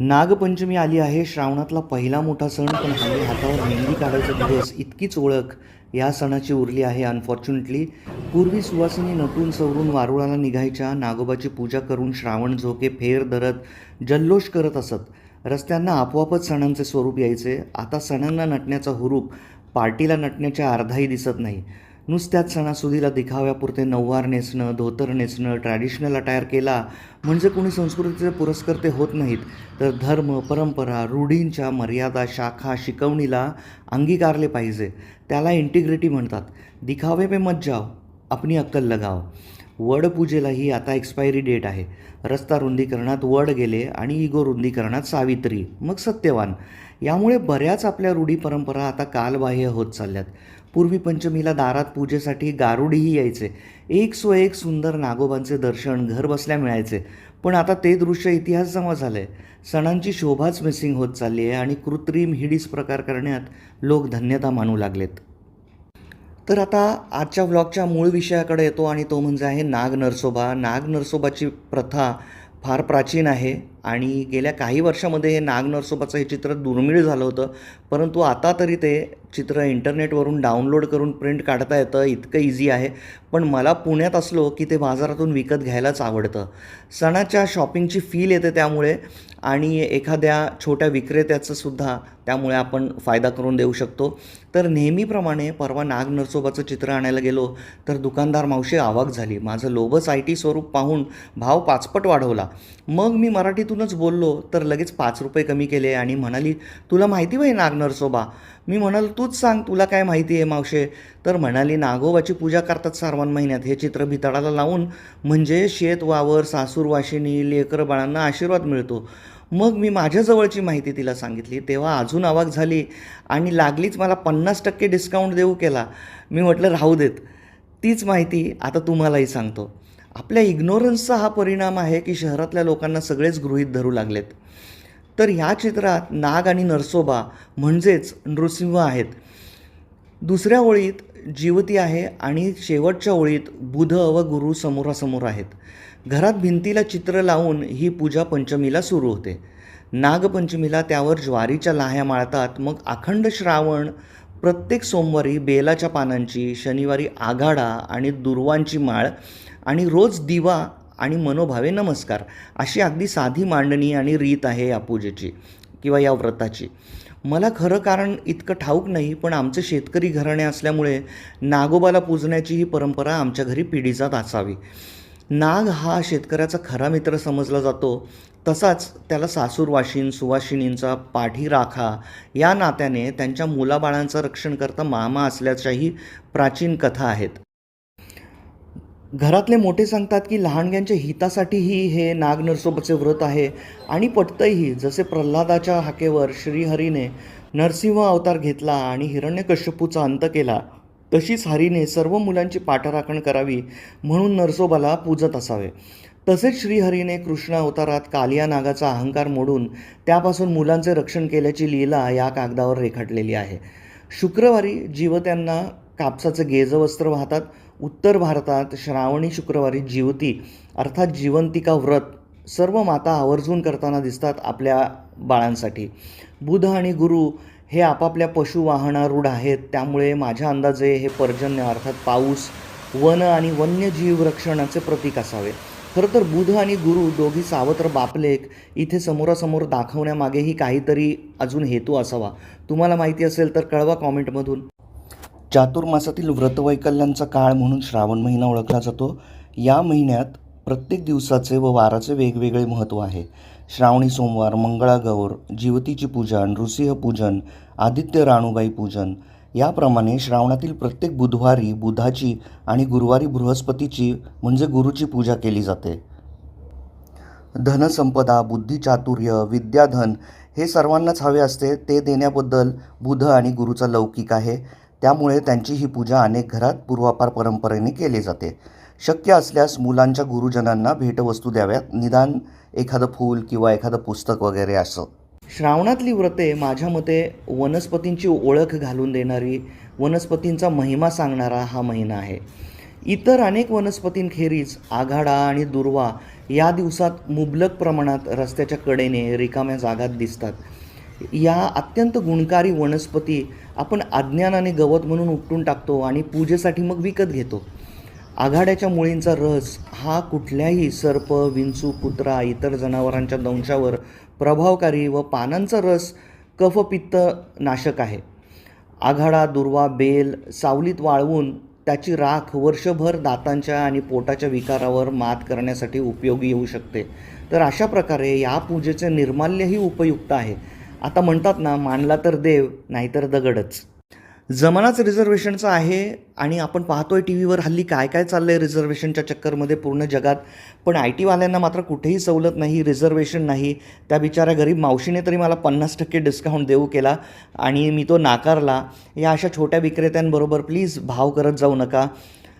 नागपंचमी आली आहे. श्रावणातला पहिला मोठा सण पण हल्ली हातावर मेहंदी काढायचा दिवस इतकीच ओळख या सणाची उरली आहे अनफॉर्च्युनेटली पूर्वी सुवासिनी नटून सवरून वारुळाला निघायच्या नागोबाची पूजा करून श्रावण झोके फेर धरत जल्लोष करत असत. रस्त्यांना आपोआपच सणांचे स्वरूप यायचे. आता सणांना नटण्याचा हुरूप पार्टीला नटण्याच्या अर्धाही दिसत नाही. नुसत्याच सणासुदीला दिखाव्यापुरते नऊवार नेसणं धोतर नेसणं ट्रॅडिशनल अटायर केला म्हणजे कोणी संस्कृतीचे पुरस्कर्ते होत नाहीत. तर धर्म परंपरा रूढींच्या मर्यादा शाखा शिकवणीला अंगीकारले पाहिजे. त्याला इंटिग्रिटी म्हणतात. दिखावे पे मत जाओ अपनी अक्कल लगाव वडपूजेलाही आता एक्सपायरी डेट आहे. रस्ता रुंदीकरणात वड गेले आणि इगो रुंदीकरणात सावित्री मग सत्यवान. यामुळे बऱ्याच आपल्या रूढी परंपरा आता कालबाह्य होत चालल्यात. पूर्वी पंचमीला दारात पूजेसाठी गारुडीही यायचे. एक सो एक सुंदर नागोबांचे दर्शन घर बसल्या मिळायचे. पण आता ते दृश्य इतिहास जमा झालं आहे सणांची शोभाच मिसिंग होत चालली आहे आणि कृत्रिम हिडीस प्रकार करण्यात लोक धन्यता मानू लागलेत. तर आता आजच्या व्लॉगच्या मूळ विषयाकडे येतो आणि तो म्हणजे आहे नाग नरसोबा. नाग नरसोबाची प्रथा फार प्राचीन आहे आणि गेल्या काही वर्षामध्ये हे नाग नरसोबाचं हे चित्र दुर्मिळ झालं होतं. परंतु आता तरी ते चित्र इंटरनेटवरून डाउनलोड करून प्रिंट काढता येतं इतकं इझी आहे. पण मला पुण्यात असलो की ते बाजारातून विकत घ्यायलाच आवडतं. सणाच्या शॉपिंगची फील येते त्यामुळे आणि एखाद्या छोट्या विक्रेत्याचं सुद्धा त्यामुळे आपण फायदा करून देऊ शकतो. तर नेहमीप्रमाणे परवा नाग नरसोबाचं चित्र आणायला गेलो तर दुकानदार मावशी आवाक झाली. माझं लोभच आय टी स्वरूप पाहून भाव पाचपट वाढवला. मग मी मराठीतूनच बोललो तर लगेच पाच रुपये कमी केले आणि म्हणाली तुला माहिती बाई नाग नरसोबा? मी म्हणाल तूच सांग तुला काय माहिती आहे मावशे? तर म्हणाली नागोबाची पूजा करतात श्रावण महिन्यात हे चित्र भितडाला लावून म्हणजे शेत वावर सासूर वाशिनी लेकर बाळांना आशीर्वाद मिळतो. मग मी माझ्याजवळची माहिती तिला सांगितली. तेव्हा अजून आवाक झाली आणि लागलीच मला पन्नास टक्के डिस्काउंट देऊ केला. मी म्हटलं राहू देत. तीच माहिती आता तुम्हालाही सांगतो. आपल्या इग्नोरन्सचा हा परिणाम आहे की शहरातल्या लोकांना सगळेच गृहीत धरू लागलेत. तर ह्या चित्रात नाग आणि नरसोबा म्हणजेच नृसिंह आहेत. दुसऱ्या ओळीत जीवती आहे आणि शेवटच्या ओळीत बुध व गुरु समोरासमोर आहेत. घरात भिंतीला चित्र लावून ही पूजा पंचमीला सुरू होते. नागपंचमीला त्यावर ज्वारीच्या लाह्या माळतात. मग अखंड श्रावण प्रत्येक सोमवारी बेलाच्या पानांची शनिवारी आघाडा आणि दुर्वांची माळ आणि रोज दिवा आणि मनोभावे नमस्कार अशी अगदी साधी मांडणी आणि रीत आहे या पूजेची किंवा या व्रताची. मला खरं कारण इतकं ठाऊक नाही पण आमचे शेतकरी घराणे असल्यामुळे नागोबाला पूजण्याची ही परंपरा आमच्या घरी पिढीजात असावी. नाग हा शेतकऱ्याचा खरा मित्र समजला जातो. तसाच त्याला सासूरवाशीन सुवाशिनींचा पाठी राखा या नात्याने त्यांच्या मुलाबाळांचं रक्षण करता मामा असल्याच्याही प्राचीन कथा आहेत. घरातले मोठे सांगतात की लहानग्यांच्या हितासाठीही हे नाग नरसोबाचे व्रत आहे. आणि पटतंही जसे प्रल्हादाच्या हाकेवर श्रीहरीने नरसिंह अवतार घेतला आणि हिरण्यकश्यपूचा अंत केला तशीच हरीने सर्व मुलांची पाठराखण करावी म्हणून नरसोबाला पूजत असावे. तसेच श्रीहरीने कृष्ण अवतारात कालिया नागाचा अहंकार मोडून त्यापासून मुलांचे रक्षण केल्याची लीला या कागदावर रेखाटलेली आहे. शुक्रवारी जीवत्यांना कापसाचं गेजवस्त्र वाहतात. उत्तर भारतात श्रावणी शुक्रवारी जीवती अर्थात जिवंतिका व्रत सर्व माता आवर्जून करताना दिसतात आपल्या बाळांसाठी. बुध आणि गुरु हे आपापल्या पशुवाहनारूढ आहेत. त्यामुळे माझ्या अंदाजे हे पर्जन्य अर्थात पाऊस वन आणि वन्यजीव रक्षणाचे प्रतीक असावे. खरं तर बुध आणि गुरु दोघी सावत्र बापलेक इथे समोरासमोर दाखवण्यामागेही काहीतरी अजून हेतू असावा. तुम्हाला माहिती असेल तर कळवा कॉमेंटमधून. चातुर्मासातील व्रतवैकल्यांचा काळ म्हणून श्रावण महिना ओळखला जातो. या महिन्यात प्रत्येक दिवसाचे व वाराचे वेगवेगळे महत्त्व आहे. श्रावणी सोमवार मंगळागौर जीवतीची पूजा नृसिंह पूजन आदित्य राणूबाई पूजन. याप्रमाणे श्रावणातील प्रत्येक बुधवारी बुधाची आणि गुरुवारी बृहस्पतीची म्हणजे गुरुची पूजा केली जाते. धनसंपदा बुद्धिचातुर्य विद्याधन हे सर्वांनाच हवे असते. ते देण्याबद्दल बुध आणि गुरुचा लौकिक आहे. त्यामुळे त्यांची ही पूजा अनेक घरात पूर्वापार परंपरेने केली जाते. शक्य असल्यास मुलांच्या गुरुजनांना भेटवस्तू द्याव्यात. निदान एखादं फूल किंवा एखादं पुस्तक वगैरे असं. श्रावणातली व्रते माझ्या मते वनस्पतींची ओळख घालून देणारी वनस्पतींचा महिमा सांगणारा हा महिना आहे. इतर अनेक वनस्पतींखेरीज आघाडा आणि दुर्वा या दिवसात मुबलक प्रमाणात रस्त्याच्या कडेने रिकाम्या जागात दिसतात. या अत्यंत गुणकारी वनस्पती आपण अज्ञानाने गवत म्हणून उपटून टाकतो आणि पूजेसाठी मग विकत घेतो. आघाड्याच्या मुळींचा रस हा कुठल्याही सर्प विंचू कुत्रा इतर जनावरांच्या दंशावर प्रभावकारी व पानांचा रस कफपित्त नाशक आहे. आघाडा दुर्वा बेल सावलीत वाळवून त्याची राख वर्षभर दातांच्या आणि पोटाच्या विकारावर मात करण्यासाठी उपयोगी येऊ शकते. तर अशा प्रकारे या पूजेचे निर्माल्यही उपयुक्त आहे. आता म्हणतात ना मानला तर देव नाहीतर दगडच. जमानाच रिझर्वेशनचा आहे आणि आपण पाहतोय टी व्हीवर हल्ली काय काय चाललं आहे रिझर्वेशनच्या चक्करमध्ये पूर्ण जगात. पण आय टीवाल्यांना मात्र कुठेही सवलत नाही रिझर्वेशन नाही. त्या बिचाऱ्या गरीब मावशीने तरी मला पन्नास टक्के डिस्काउंट देऊ केला आणि मी तो नाकारला. या अशा छोट्या विक्रेत्यांबरोबर प्लीज भाव करत जाऊ नका.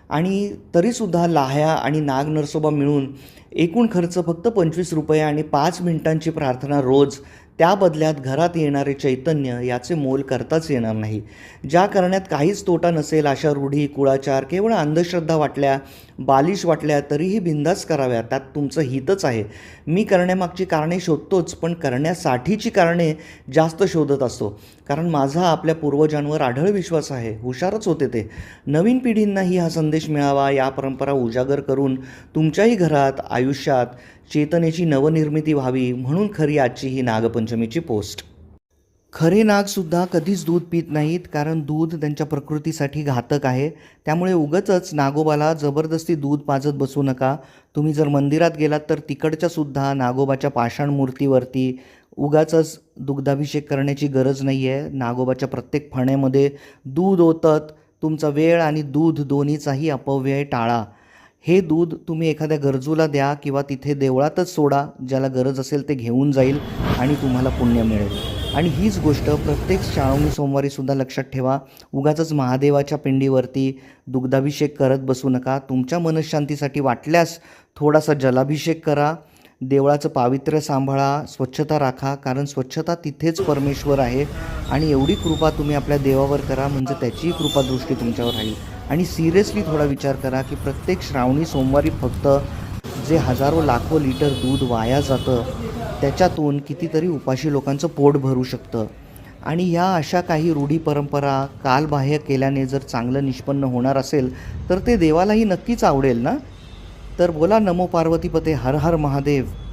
आणि तरीसुद्धा लाह्या आणि नाग नरसोबा मिळून एकूण खर्च फक्त पंचवीस रुपये आणि पाच मिनिटांची प्रार्थना रोज त्या बदल्यात घरात येणारे चैतन्य याचे मोल करताच येणार नाही. ज्या करण्यात काहीच तोटा नसेल अशा रूढी कुळाचार केवळ अंधश्रद्धा वाटल्या बालिश वाटल्या तरीही बिंदास कराव्या त्यात तुमचं हितच आहे. मी करण्यामागची कारणे शोधतोच पण करण्यासाठीची कारणे जास्त शोधत असतो. कारण माझा आपल्या पूर्वजांवर आढळ विश्वास आहे. हुशारच होते ते. नवीन पिढींनाही हा संदेश मिळावा या परंपरा उजागर करून तुमच्याही घरात आयुष्यात चेतनेची नवनिर्मिती व्हावी म्हणून खरी आजची ही नागपंचमीची पोस्ट. खरे नागसुद्धा कधीच दूध पित नाहीत कारण दूध त्यांच्या प्रकृतीसाठी घातक आहे. त्यामुळे उगचच नागोबाला जबरदस्ती दूध पाजत बसू नका. तुम्ही जर मंदिरात गेलात तर तिकडच्यासुद्धा नागोबाच्या पाषाण मूर्तीवरती उगाचच दुग्धाभिषेक करण्याची गरज नाही आहे नागोबाच्या प्रत्येक फण्यामध्ये दूध ओतत तुमचा वेळ आणि दूध दोन्हीचाही अपव्यय टाळा. हे दूध तुम्ही एखाद्या गरजूला द्या किंवा तिथे देवळातच सोडा ज्याला गरज असेल ते घेऊन जाईल आणि तुम्हाला पुण्य मिळेल. आणि हीच गोष्ट प्रत्येक श्रावणी सोमवारीसुद्धा लक्षात ठेवा. उगाचच महादेवाच्या पिंडीवरती दुग्धाभिषेक करत बसू नका. तुमच्या मनशांतीसाठी वाटल्यास थोडासा जलाभिषेक करा. देवळाचं पावित्र्य सांभाळा स्वच्छता राखा कारण स्वच्छता तिथेच परमेश्वर आहे. आणि एवढी कृपा तुम्ही आपल्या देवावर करा म्हणजे त्याचीही कृपादृष्टी तुमच्यावर राहील. आणि सिरियसली थोडा विचार करा की प्रत्येक श्रावणी सोमवारी फक्त जे हजारो लाखो लिटर दूध वाया जातं त्याच्यातून कितीतरी उपाशी लोकांचं पोट भरू शकतं. आणि ह्या अशा काही रूढी परंपरा कालबाह्य केल्याने जर चांगलं निष्पन्न होणार असेल तर ते देवालाही नक्कीच आवडेल ना? तर बोला नमो पार्वतीपते हर हर महादेव.